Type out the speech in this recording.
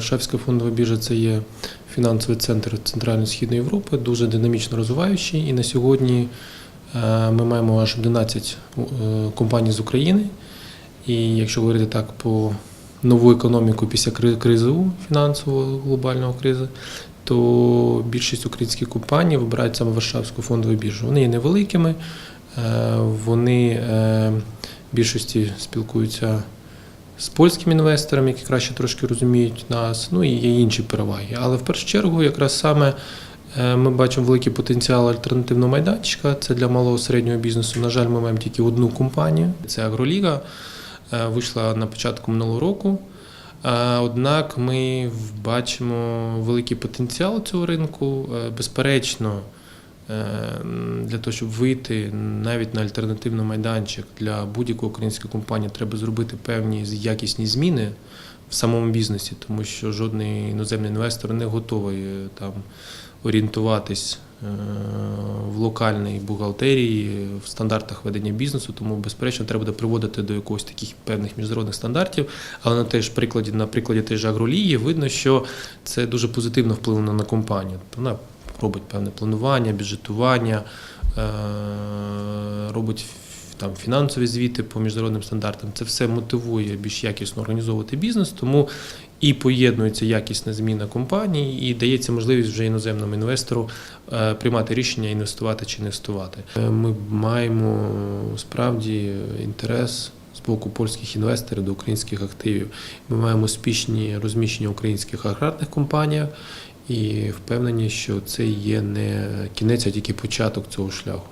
Варшавська фондова біржа це є фінансовий центр Центрально-Східної Європи, дуже динамічно розвиваючий. І на сьогодні е, ми маємо аж 11 е, компаній з України. І якщо говорити так по нову економіку після кри- кризи фінансового глобального кризи, то більшість українських компаній вибирають саме Варшавську фондову біржу. Вони є невеликими, е, вони в більшості спілкуються з польськими інвесторами, які краще трошки розуміють нас, ну і є інші переваги. Але в першу чергу, якраз саме е, ми бачимо великий потенціал альтернативного майданчика. Це для малого середнього бізнесу. На жаль, ми маємо тільки одну компанію. Це Агроліга. Е, Вийшла на початку минулого року. Е, Однак ми бачимо великий потенціал цього ринку. Безперечно, для того, щоб вийти навіть на альтернативний майданчик для будь-якої української компанії, треба зробити певні якісні зміни в самому бізнесі, тому що жодний іноземний інвестор не готовий е, там орієнтуватись е, в локальній бухгалтерії, в стандартах ведення бізнесу, тому безперечно треба буде приводити до якогось таких певних міжнародних стандартів. Але на теж прикладі, на прикладі теж агролії видно, що це дуже позитивно вплинуло на компанію. Вона робить певне планування, бюджетування, е, робить там фінансові звіти по міжнародним стандартам. Це все мотивує більш якісно організовувати бізнес, тому і поєднується якісна зміна компанії, і дається можливість вже іноземному інвестору е, приймати рішення інвестувати чи не інвестувати. Е, Ми маємо справді інтерес. З боку польських інвесторів до українських активів ми маємо успішні розміщення українських аграрних компаніях і впевнені, що це є не кінець, а тільки початок цього шляху.